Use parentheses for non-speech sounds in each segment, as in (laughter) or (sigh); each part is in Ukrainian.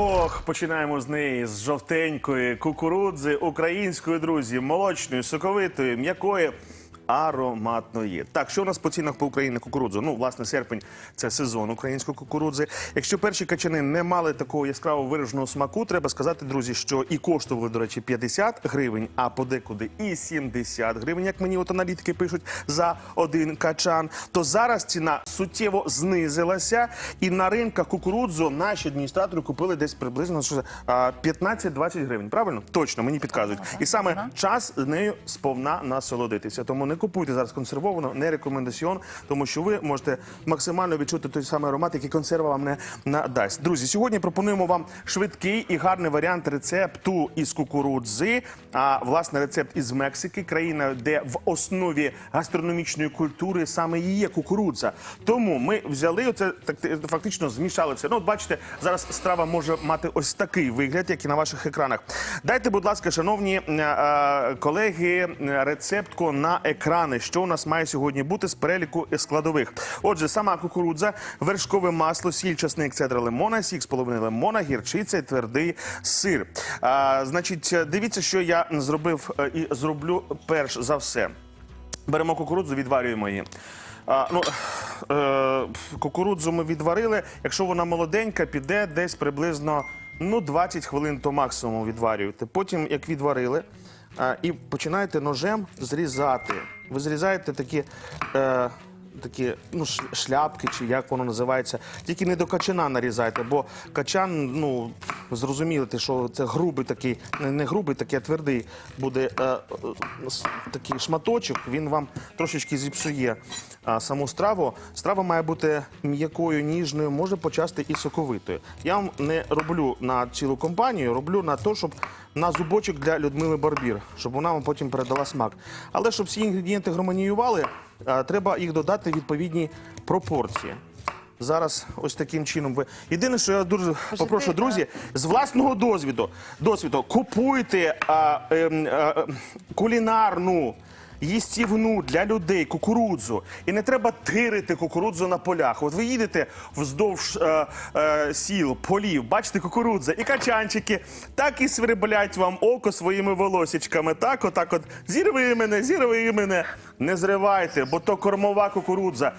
Ох, починаємо з неї з жовтенької кукурудзи української, друзі, молочної, соковитої, м'якої. Ароматної. Так, що у нас по цінах по Україні кукурудзу? Ну, власне, серпень це сезон української кукурудзи. Якщо перші качани не мали такого яскраво вираженого смаку, треба сказати, друзі, що і коштували, до речі, 50 гривень, а подекуди і 70 гривень, як мені от аналітики пишуть, за один качан. То зараз ціна суттєво знизилася, і на ринках кукурудзу наші адміністратори купили десь приблизно що це, 15-20 гривень. Правильно? Точно, мені підказують. І саме час з нею сповна насолодитися. Тому не купуйте зараз консервовано, не рекомендаціон, тому що ви можете максимально відчути той самий аромат, який консерва вам не надасть. Друзі, сьогодні пропонуємо вам швидкий і гарний варіант рецепту із кукурудзи. А власне рецепт із Мексики, країна, де в основі гастрономічної культури саме і є кукурудза. Тому ми взяли оце так фактично змішали це. Ну, от бачите, зараз страва може мати ось такий вигляд, як і на ваших екранах. Дайте, будь ласка, шановні е, е, колеги, рецептку на екрани, що у нас має сьогодні бути з переліку складових. Отже, сама кукурудза, вершкове масло, сіль, часник, цедра лимона, сік з половини лимона, гірчиця і твердий сир. А, значить, дивіться, що я зробив е, і зроблю перш за все. Беремо кукурудзу, відварюємо її. А, ну, е, кукурудзу ми відварили. Якщо вона молоденька, піде десь приблизно ну, 20 хвилин то максимум відварюєте. Потім, як відварили, і починаєте ножем зрізати. Ви зрізаєте такі. Е, Такі ну, шляпки, чи як воно називається. Тільки не до качана нарізайте, бо качан, ну зрозуміли, що це грубий такий, не, грубий, такий, а твердий буде е, е, такий шматочок, він вам трошечки зіпсує а, саму страву. Страва має бути м'якою, ніжною, може почасти і соковитою. Я вам не роблю на цілу компанію, роблю на те, щоб на зубочок для Людмили Барбір, щоб вона вам потім передала смак. Але щоб всі інгредієнти гармоніювали, а, треба їх додати в відповідні пропорції. Зараз ось таким чином ви. Єдине, що я дуже попрошу, друзі, з власного досвіду, досвіду купуйте а, е, е, кулінарну. Їстівну для людей кукурудзу. І не треба тирити кукурудзу на полях. От ви їдете вздовж е, е, сіл, полів, бачите кукурудза і качанчики, так і сверблять вам око своїми волосічками. Так, отак от зірви мене, зірви мене. Не зривайте, бо то кормова кукурудза.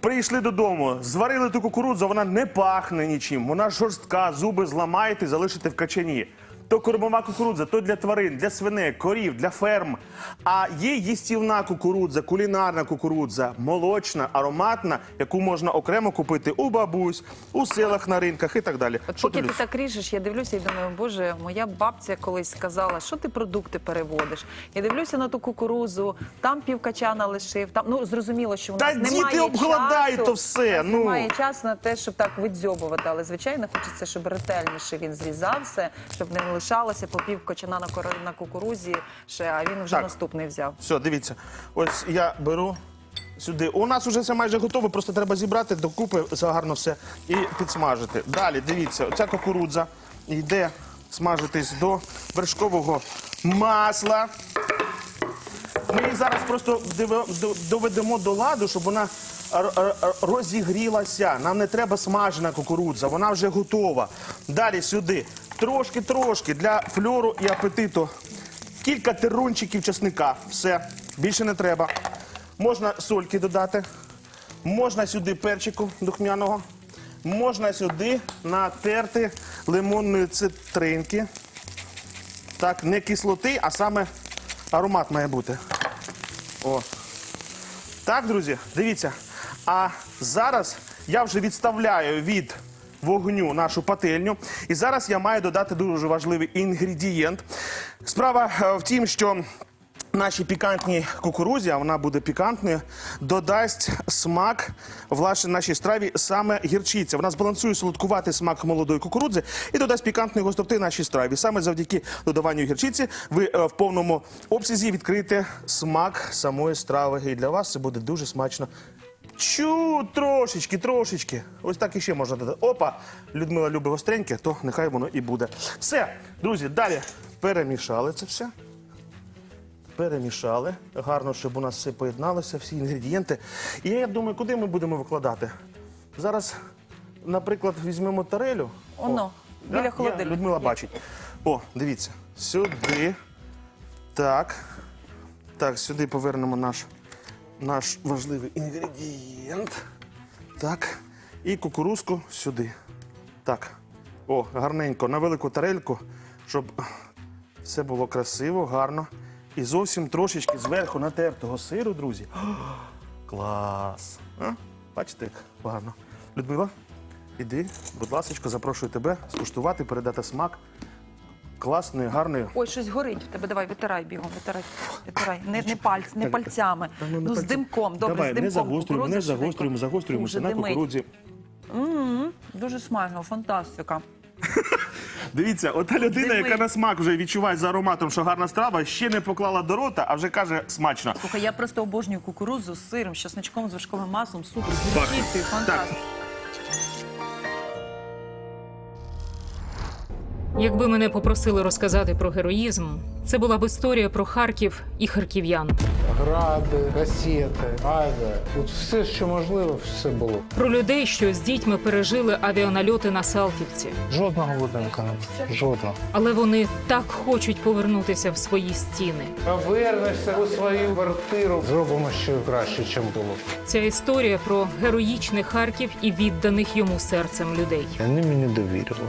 Прийшли додому, зварили ту кукурудзу, вона не пахне нічим, вона жорстка, зуби зламаєте, залишите в качані. То кормова кукурудза, то для тварин, для свиней, корів, для ферм. А є їстівна кукурудза, кулінарна кукурудза, молочна, ароматна, яку можна окремо купити у бабусь, у селах на ринках і так далі. От Що поки ти Люсь? так ріжеш, я дивлюся і думаю, боже, моя бабця колись сказала, що ти продукти переводиш. Я дивлюся на ту кукурузу, там півкачана лишив. Там ну зрозуміло, що у Та нас діти немає обгладають часу, то все, ну. немає часу на те, щоб так видзьобувати. Але звичайно, хочеться, щоб ретельніше він зрізався, щоб не лишалося по пів качана на кор- на кукурузі, ще а він вже Так. наступний взяв. Все, дивіться. Ось я беру сюди. У нас вже все майже готове, просто треба зібрати докупи все гарно все і підсмажити. Далі, дивіться, оця кукурудза йде смажитись до вершкового масла. Ми її зараз просто до- доведемо до ладу, щоб вона розігрілася. Нам не треба смажена кукурудза, вона вже готова. Далі сюди трошки-трошки для фльору і апетиту. Кілька терунчиків чесника. Все, більше не треба. Можна сольки додати, можна сюди перчику духмяного, можна сюди натерти лимонної цитринки. Так, не кислоти, а саме аромат має бути. О. Так, друзі, дивіться. А зараз я вже відставляю від вогню нашу пательню. І зараз я маю додати дуже важливий інгредієнт. Справа е, в тім, що. Наші пікантні кукурузі, а вона буде пікантною, додасть смак власне нашій страві саме гірчиця. Вона збалансує солодкуватий смак молодої кукурудзи і додасть пікантної гостроти нашій страві. Саме завдяки додаванню гірчиці ви е, в повному обсязі відкриєте смак самої страви. І для вас це буде дуже смачно. Чу, трошечки, трошечки. Ось так іще можна додати. Опа, Людмила любить гостреньке, то нехай воно і буде. Все, друзі, далі перемішали це все перемішали. Гарно, щоб у нас все поєдналося, всі інгредієнти. І я думаю, куди ми будемо викладати? Зараз, наприклад, візьмемо тарелю. Оно. біля Є, холодильника. Людмила бачить. О, дивіться. Сюди. Так. Так, сюди повернемо наш, наш важливий інгредієнт. Так. І кукурузку сюди. Так. О, гарненько, на велику тарельку, щоб все було красиво, гарно. І зовсім трошечки зверху натертого сиру, друзі. О, клас! А? Бачите, як гарно. Людмила, іди, будь ласка, запрошую тебе скуштувати, передати смак класної, гарної. Ой, щось горить в тебе. Давай, витирай бігом, витирай. Витирай. Не, не, пальць, не пальцями. Та ну, не Ну, з димком. Добре, Давай, з димком. не загострюємо, Кукурудза не швидко. загострюємо, загострюємося на димить. кукурудзі. М, Дуже смачно, фантастика. (laughs) Дивіться, ота людина, Димить. яка на смак вже відчуває за ароматом, що гарна страва, ще не поклала до рота, а вже каже смачно. Слухай, я просто обожнюю кукурудзу з сиром, з чесничком, з вершковим маслом, супер, з гірчицею, фантастика. Якби мене попросили розказати про героїзм, це була б історія про Харків і харків'ян, гради, касети, авіа. От все, що можливо, все було. про людей, що з дітьми пережили авіанальоти на Салтівці. Жодного будинку не було. Жодного. Але вони так хочуть повернутися в свої стіни. Повернешся у свою квартиру. Зробимо ще краще, ніж було. Ця історія про героїчний Харків і відданих йому серцем людей. Вони мені довірили.